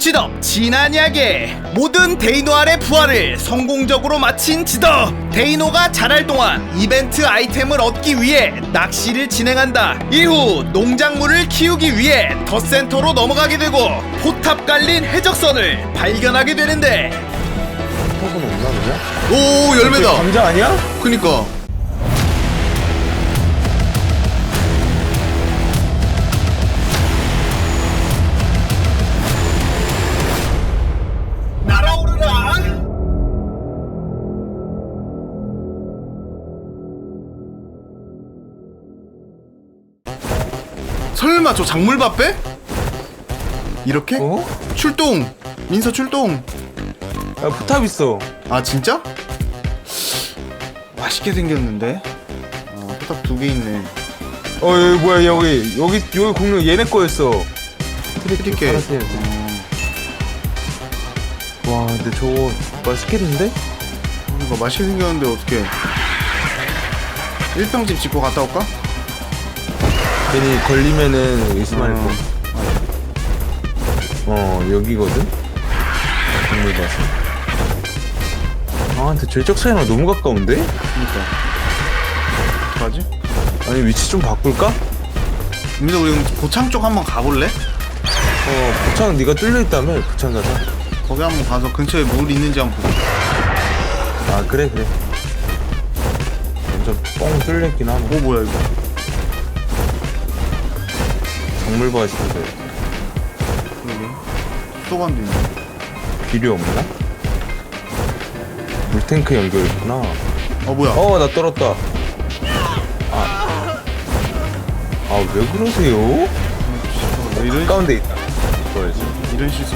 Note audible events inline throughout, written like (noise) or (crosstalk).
지덕 진한 이야기. 모든 데이노알의 부활을 성공적으로 마친 지덕. 데이노가 자랄 동안 이벤트 아이템을 얻기 위해 낚시를 진행한다. 이후 농작물을 키우기 위해 더 센터로 넘어가게 되고 포탑 깔린 해적선을 발견하게 되는데. 턱은 없나 그냥? 오 열매다. 감자 아니야? 그니까 설마 저 작물밥 빼? 이렇게? 어? 출동 민서 출동 야 포탑 있어. 아 진짜? 맛있게 생겼는데? 아 포탑 두 개 있네 어 여기 뭐야 여기 여기 여기 공룡 얘네 거였어. 트리케 알았어요. 와 근데 저거 맛있겠는데? 이거 맛있게 생겼는데 어떻게 일평집 짓고 갔다 올까? 괜히 걸리면은 의심할 어. 거. 어 여기거든. 동물 봐서. 아 근데 절적 차이랑 너무 가까운데? 그니까 어떡하지? 아니 위치 좀 바꿀까? 민서 우리 그럼 고창 쪽 한번 가볼래? 어 부창 네가 뚫려 있다며 부창 가자. 거기 한번 가서 근처에 물 있는지 한번 보자 아 그래 그래. 완전 뻥 뚫려 있긴 하네. 오 뭐야 이거 정물 봐시는데 그러게 수도관도 있네 비료 없나? 물탱크 연결했구나. 어 뭐야 어, 나 떨었다. 아. 아, 왜 그러세요? 왜 이런, 가운데 있다. 이거야지. 이런 실수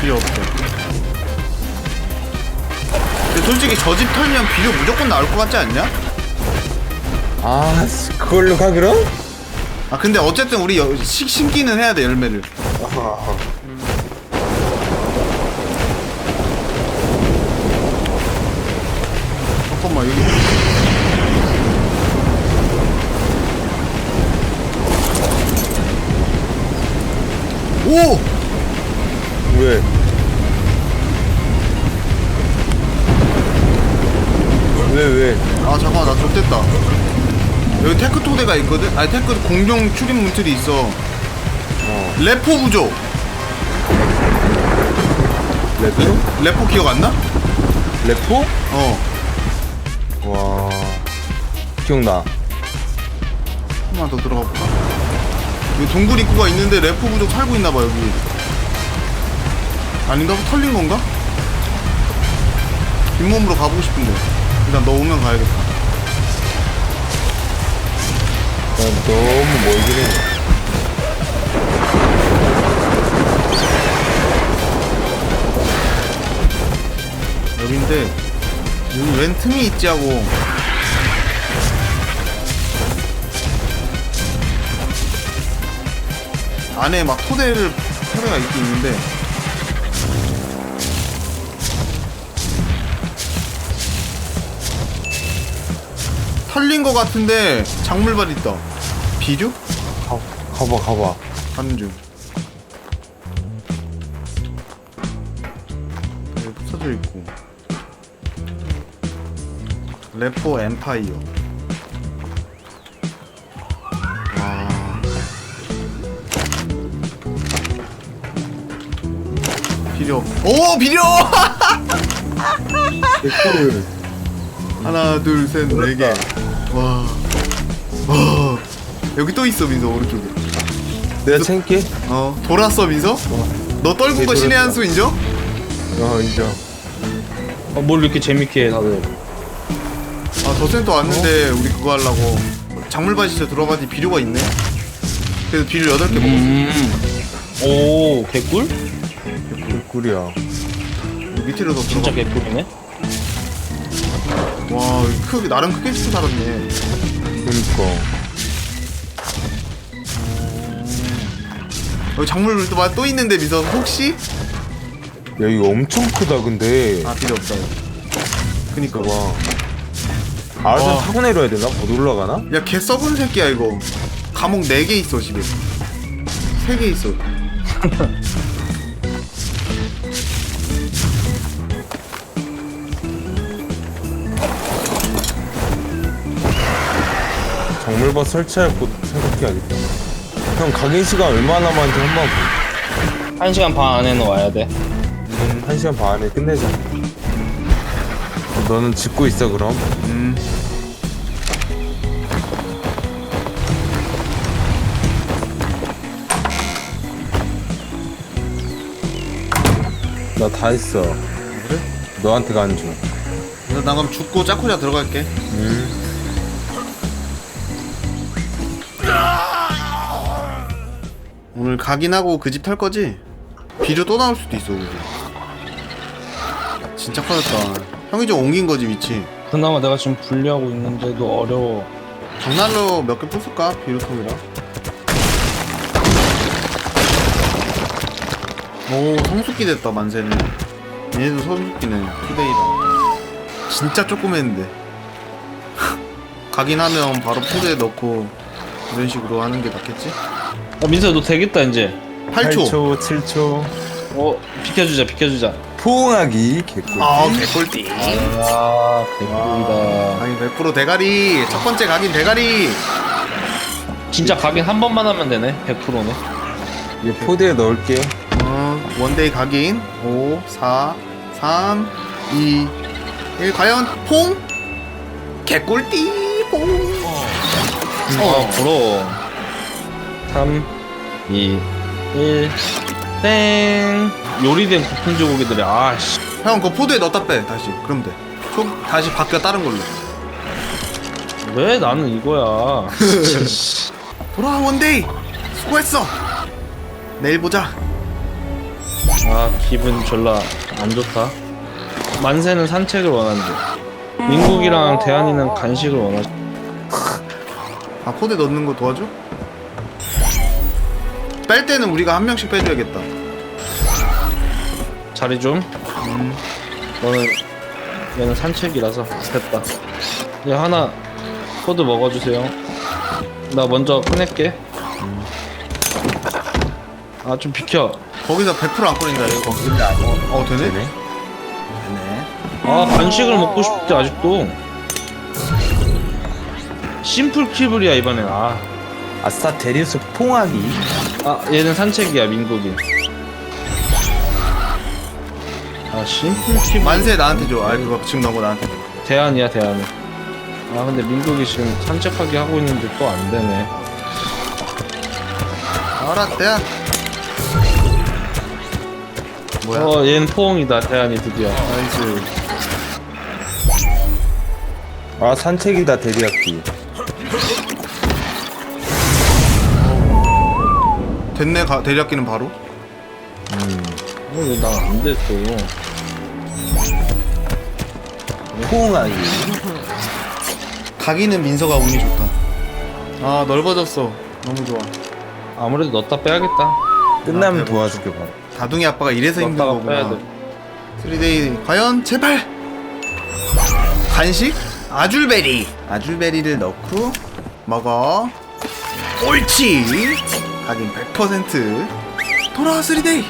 필요 없어 근데 솔직히 저 집 털면 비료 무조건 나올 것 같지 않냐? 아, 씨, 그걸로 가, 그럼? 아 근데 어쨌든 우리 여- 식 심기는 해야 돼 열매를 잠깐만 여기 오! 왜? 왜, 왜? 아 잠깐만 나 좆됐다 여기 테크 토대가 있거든? 아니 테크 공룡 출입 문틀이 있어 어. 레포 부족 레포? 레포 기억 안 나? 레포? 어 와. 기억나. 한번 더 들어가 볼까? 여기 동굴 입구가 있는데 레포 부족 살고 있나 봐 여기 아닌가? 털린 건가? 뒷몸으로 가보고 싶은데 일단 너 오면 가야겠다 난 너무 멀긴 해. 여긴데 여기 웬 틈이 있지 하고 안에 막 토대를 토대가 있긴 있는데 털린 거 같은데 작물밭 있다. 비료? 가, 가봐, 가봐. 가는 중 여기 붙여져 있고. 레포 엠파이어. 와. 비료 오 비료. (laughs) 하나 둘 셋 네 개 와 와. 여기 또 있어 민서 오른쪽에 내가 챙게? 어 돌았어 민서? 너 떨군 네, 거 신의 돌았어. 한수 인정? 어, 인정. 아, 뭘 이렇게 재밌게 해 다들 아더 센터 왔는데 우리 그거 하려고 작물밭 진짜 들어가니 비료가 있네 그래서 비료 8개 먹었어 오 개꿀? 꿀이야. 밑으로 더 진짜 들어가 개꿀이네 와 크게 나름 크게 치고 살았네 그니까. 여기 작물 또, 또 있는데 민서 혹시? 야, 이거 엄청 크다, 근데. 아 필요 없다 그니까 봐봐. 알아서 와. 타고 내려야 되나? 못 올라가나? 야개 썩은 새끼야 이거 감옥 4개 있어 집에 세개 있어. (laughs) 정물버스 설치할 곳 생각해야겠다. 형 각인 시간 얼마나 남았는지 한번 보. 한 시간 반 안에는 와야 돼. 음, 한 시간 반 안에 끝내자. 어, 너는 짓고 있어 그럼. 음. 나 다 했어. 그래? 너한테 가는 중. 나 그럼 죽고 짜쿠자 들어갈게. 음. 오늘 각인하고 그집탈 거지? 비료 또 나올 수도 있어 우리. 진짜 커졌다. 형이 좀 옮긴 거지 위치. 그나마 내가 지금 분리하고 있는데도 어려워. 장난로 몇 개 부술까? 비료통이랑. 오 성숙기 됐다 만세는. 얘네도 성숙기네. 투데이다. 진짜 조금 했는데. (laughs) 각인하면 바로 푸드에 넣고 이런 식으로 하는 게 낫겠지? 야, 민서 너 되겠다 이제. 8초. 8초, 7초. 어 비켜주자 비켜주자. 포옹하기 개꿀. 아 개꿀띠. 아 개꿀이다. 아니 100% 대가리. 첫 번째 각인 대가리. 진짜 가긴 한 번만 하면 되네. 100%네. 이 포드에 넣을게. 어, 원데이 각인 5 4 3 2 1 과연 퐁 개꿀띠 퐁 어 부러워. 3 2 1 땡. 요리된 고품질 고기들이 아씨. 형, 그거 포드에 넣었다 빼, 다시. 그럼 돼. 총, 다시 바뀌어, 다른 걸로. 왜 나는 이거야? (laughs) 돌아와, 원데이! 수고했어! 내일 보자. 아 기분 졸라 안 좋다. 만세는 산책을 원한대. 민국이랑 대한이는 간식을 원하지. 아, 포드에 넣는 거 도와줘? 뺄 때는 우리가 한 명씩 빼줘야겠다. 자리 좀. 너는 얘는 산책이라서 됐다. 얘 하나 코드 먹어주세요. 나 먼저 꺼낼게. 아 좀 비켜. 거기서 100%안 꺼낸다, 이거. 어, 어, 되네? 되네. 되네. 아 간식을 먹고 싶대 아직도. 심플 키블이야 이번엔. 아, 아싸 대리수 포옹하기. 아 얘는 산책이야 민국이. 아 심플 키블. 만세 나한테 줘. 아, 그거 지금 넣은 거 나한테 줘. 대안이야 대안이. 아 근데 민국이 지금 산책하기 하고 있는데 또 안 되네. 알았대. 뭐야? 어 얘는 포옹이다 대안이 드디어. 나이스. 아 산책이다 대리학기. 됐네, 가, 대리학기는 바로. 어왜나안 됐어? 포옹하기. 가기는 민서가 운이 좋다. 아, 넓어졌어. 너무 좋아. 아무래도 넣었다 빼야겠다. 끝나면 아, 도와줄게 바로. 다둥이 아빠가 이래서 힘든 넣었다가 빼야 거구나. 돼. 3데이 과연 제발 간식 아줄베리 아줄베리를 넣고 먹어 옳지 각인 100% 돌아와 3데이.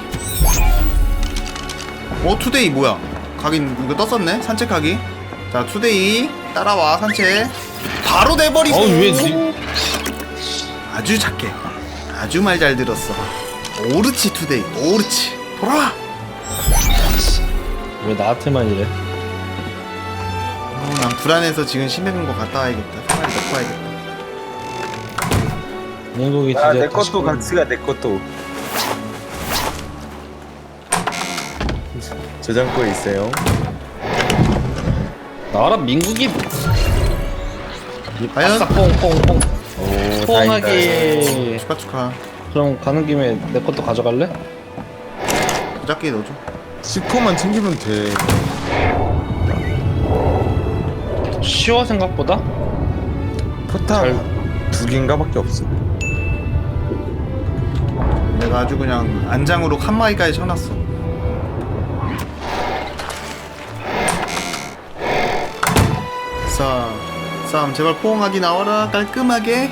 어 투데이 뭐야? 각인 이거 떴었네 산책하기. 자 투데이. 따라와 산책. 바로 돼버리고. 어우, 왜 니- 아주 작게. 아주 말 잘 들었어. 오르치 투데이 오르치. 돌아와. 왜 나한테만 이래? 어, 난 불안해서 지금 심해진 거 갔다 와야겠다. 생활 넣고 와야겠다. 민국이 아, 드디어 내 다시 것도 같이 가, 내 것도. 저장고에 있어요. 나와라 민국이. 과연? 아싸 뽕뽕뽕 오. 뽕하기. 축하 축하. 그럼 가는 김에 내 것도 가져갈래? 부작기 넣어줘. C4만 챙기면 돼. 쉬워 생각보다? 포탄 두 개인가 밖에 없어. 내가 아주 그냥 안장으로 칸마이까지 쳐놨어. 싸움, 싸움. 제발 포옹하기 나와라. 깔끔하게.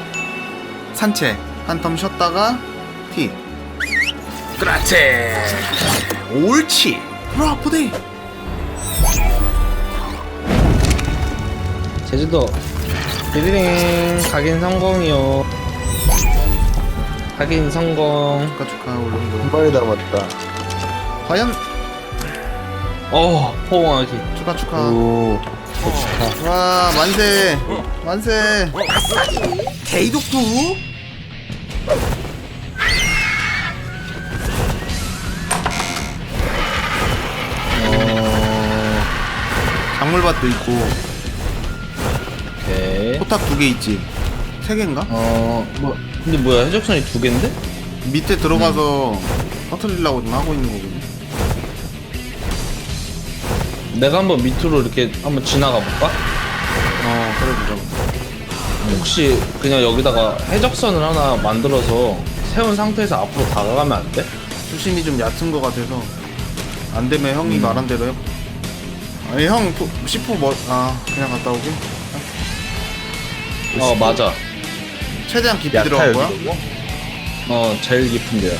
산책 한 텀 쉬었다가 티. 그렇지. 옳지. 브라 포데이 제주도. 비리링 각인 성공이요 각인 성공. 축하 축하 올림도. 빨리 남았다. 과연? 어 포옹하기. 축하 축하. 오. 와 만세. 만세. 개이독투 어 작물밭도 있고. 오케이. 포탑 두 개 있지. 세 개인가? 어 뭐 근데 뭐야 해적선이 두 개인데? 밑에 들어가서 터트리려고 지금 하고 있는 거거든. 내가 한번 밑으로 이렇게 한번 지나가 볼까? 어 그래 보자 혹시 그냥 여기다가 해적선을 하나 만들어서 세운 상태에서 앞으로 다가가면 안 돼? 수심이 좀 얕은 거 같아서. 안 되면 형이 말한 대로 해. 아니 형 포- C4 뭐, 아 그냥 갔다 오게? 어 맞아 최대한 깊이 들어간 거야? 어 제일 깊은데요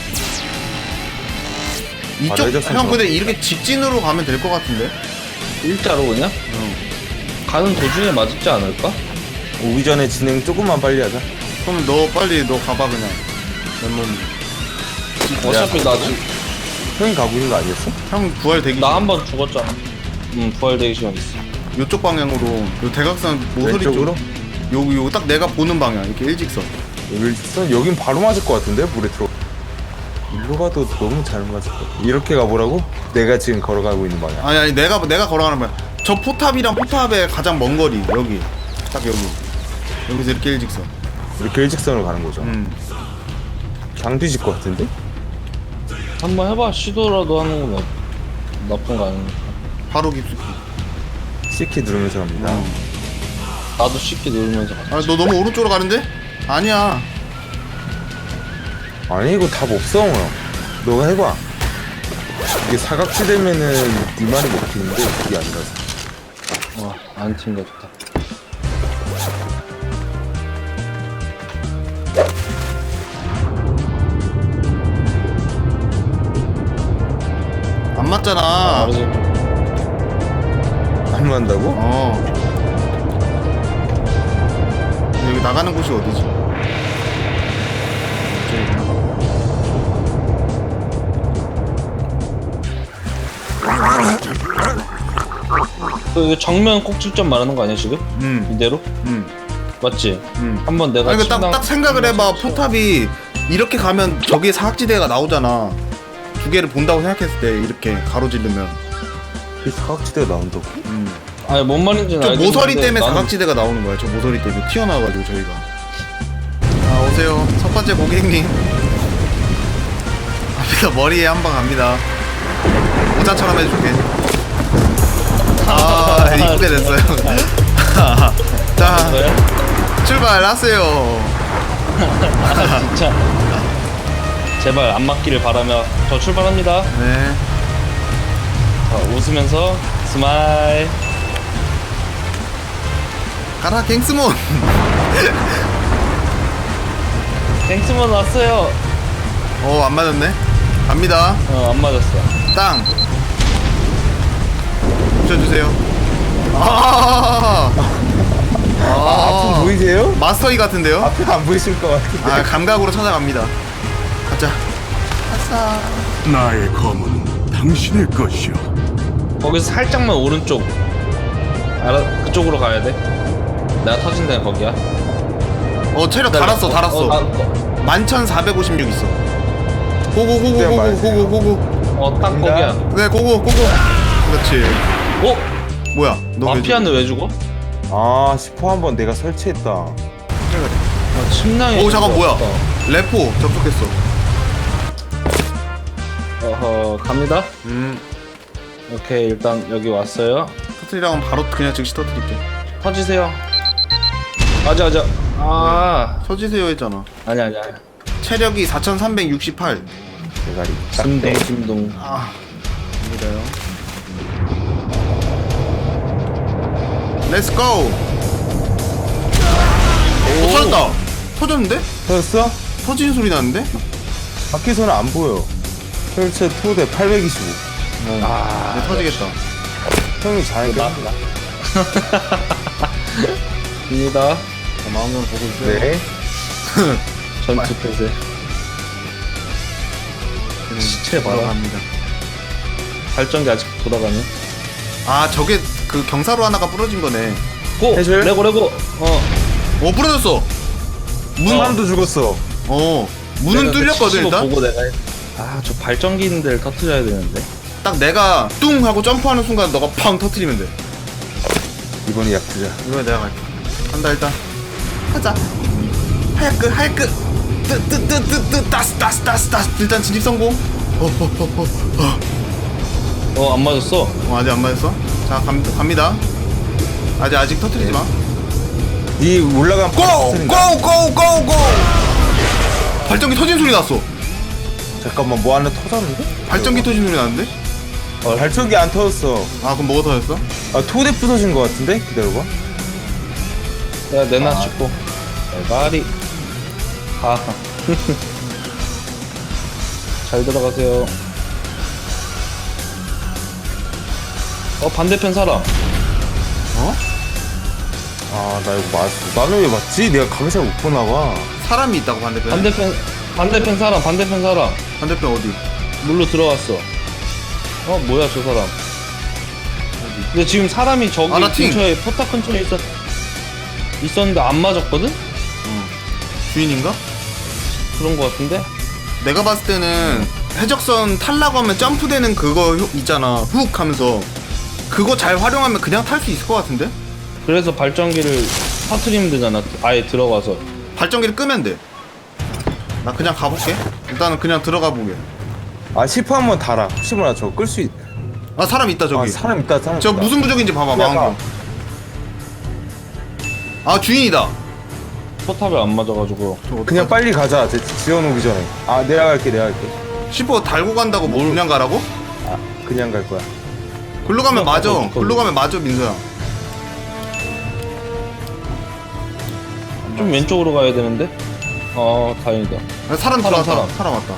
이쪽 아, 레이저 형 근데 이렇게 직진으로 가면 될 것 같은데 일자로 그냥? 응. 가는 도중에 맞지 않을까? 오기 전에 진행 조금만 빨리 하자. 그럼 너 빨리 너 가봐 그냥 맨몸 어차피 나, 지- 형이 가고 있는 거 아니었어? 형 부활 대기 나 한 번 죽었잖아 응 부활되기 시간 있어 요쪽 방향으로 요 대각선 모서리 왼쪽으로? 쪽 여기 요거 딱 내가 보는 방향 이렇게 일직선 여기 있어? 여긴 바로 맞을 것 같은데 물에 들어. 일로 가도 너무 잘 맞을 것 같아. 이렇게 가보라고? 내가 지금 걸어가고 있는 방향. 아니 아니 내가 내가 걸어가는 거야 저 포탑이랑 포탑의 가장 먼 거리 여기 딱 여기 여기서 이렇게 일직선 이렇게 일직선으로 가는 거죠. 음강 뒤질 것 같은데? 한번 해봐 시도라도 하는 건 나- 나쁜 거 아니니까 바로 깊숙이 C키 누르면서 갑니다. 음. 나도 쉽게 누르면서 가자 아너 너무 오른쪽으로 가는데? 아니야 아니 이거 답 없어 형. 너가 해봐. 이게 사각지대면은 네 말이 먹히는데 그게 아니라서. 와 안 튕겼다 안 맞잖아 아, 그래서 안 맞는다고? 어 나가는 곳이 어디지? 그 정면 꼭지점 말하는 거 아니야 지금? 음, 이대로? 음, 맞지? 음. 한번 내가 아니 그딱 침낭- 딱 생각을 해봐 포탑이 이렇게 가면 저기에 사각지대가 나오잖아 두 개를 본다고 생각했을 때 이렇게 가로지르면 이 사각지대가 나온다고? 음. 아니 뭔 말인지는 저 알겠는데 모서리 때문에 나는 사각지대가 나오는 거야. 저 모서리 때문에 튀어나와가지고 저희가. 아 오세요. 첫 번째 고객님. 앞에서 머리에 한 방 갑니다. 모자처럼 해줄게. 아 이쁘게 됐어요. (laughs) 자 거야? 출발하세요. 아, 진짜. 제발 안 맞기를 바라며 저 출발합니다. 네. 자, 웃으면서 스마일 가라 갱스몬. (laughs) 갱스먼 왔어요. 어 안 맞았네. 갑니다. 어 안 맞았어. 땅. 붙여주세요. 아, (laughs) 아, 아, 앞은 보이세요? 마스터이 같은데요? 앞에 안 보이실 것 같은데. 아 감각으로 찾아갑니다. 가자. 나의 검은 당신의 것이오. 거기서 살짝만 오른쪽 알아 그쪽으로 가야 돼 내가 터진 데가 거기야 어 체력 달았어 달았어 어, 나- 어, 11456 있어 고고 고고 그냥 고고 말해주세요. 고고 고고 어, 딱 갑니다. 거기야 네 고고 고고 그렇지 어? 뭐야 너왜 마피아는 왜 죽어? 아, 10호 한번 내가 설치했다. 아, 침낭에 오 잠깐 뭐야. 레포 접속했어 어허 갑니다 음 오케이 일단 여기 왔어요 터트리라면 바로 그냥 즉시 터트릴게 터지세요 맞아 맞아 아 터지세요 했잖아 아니 아니 아니 체력이 4368 대가리. 돼. 심동 아, 입니다요. 렛츠 고! 어, 터졌다! 터졌는데? 터졌어? 터지는 소리 나는데? 밖에서는 안 보여. 혈체 토대 825아 이제 터지겠다 형이 잘하니까 입니다. (laughs) 마음을 보고 있어요. 네 (laughs) 전투 태세. 시체 바로 봐라. 갑니다 발전기 아직 돌아가네. 아 저게 그 경사로 하나가 부러진 거네 고! 해줄? 레고 레고! 어. 어 부러졌어 문함도 죽었어 어 문은 내가 그 뚫렸거든 치고 일단 보고 내가 아 저 발전기 있는 데를 터트려야 되는데. 딱 내가 뚱 하고 점프하는 순간 너가 팡 터트리면 돼 이번에 약투자 이거 내가 갈게 간다 일단 하자 하얗게 하얗게 뜨뜨뜨뜨뜨 따스 따스 따스 따스 일단 진입 성공 어어어어 어 안 맞았어. 어, 아직 안 맞았어 자 감, 갑니다 아직 아직 터트리지 마네 올라간 고! 고! 고! 고! 고! 발전기 터진 소리 났어 잠깐만 뭐 하나 터졌는데? 발전기 터진 소리 나는데? 어, 발전기 안 터졌어 아 그럼 뭐가 터졌어? 아 토대 부서진 거 같은데? 기다려봐 내가 내놔 찍고. 대가리. 아. (laughs) 잘 들어가세요. 어 반대편 사람. 어? 아 나 이거 맞 나는 왜 맞지? 내가 감시를 못 보나 봐 사람이 있다고 반대편에? 반대편 반대편 사람 반대편 사람. 반대편 어디? 물로 들어갔어. 어 뭐야 저 사람. 근데 지금 사람이 저기 아, 나. 근처에 포탑 근처에 있었 있었는데 안 맞았거든? 주인인가? 그런 거 같은데? 내가 봤을 때는 해적선 탈라고 하면 점프되는 그거 효- 있잖아 훅 하면서 그거 잘 활용하면 그냥 탈 수 있을 것 같은데? 그래서 발전기를 터트리면 되잖아. 아예 들어가서. 발전기를 끄면 돼. 나 그냥 가볼게. 일단은 그냥 들어가 보게. 아 시프 한번 달아 혹시 몰라 저거 끌수 있... 아 사람 있다 아 저기. 사람 있다 사람 저 있다. 무슨 부족인지 봐봐 마음으로. 아 주인이다. 포탑에 안 맞아가지고. 그냥? 빨리 가자 제- 지어놓기 전에 아 내려갈게 내려갈게 시퍼 달고 간다고 뭐 그냥 가라고? 아 그냥 갈 거야 글로 가면 맞아. 글로 가면 맞아 민서야. 좀 왼쪽으로 가야 되는데? 어 다행이다. 아, 사람 사람, 들어왔다. 사람. 사람 왔다.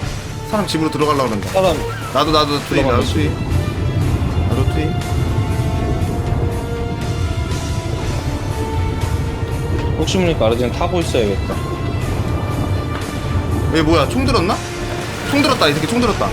사람 집으로 들어가려고 그런다. 사람 나도 나도 투이. 나도 혹시 모르니까 아르젠 타고 있어야겠다. 얘 뭐야 총 들었나? 총 들었다 이 새끼 총 들었다.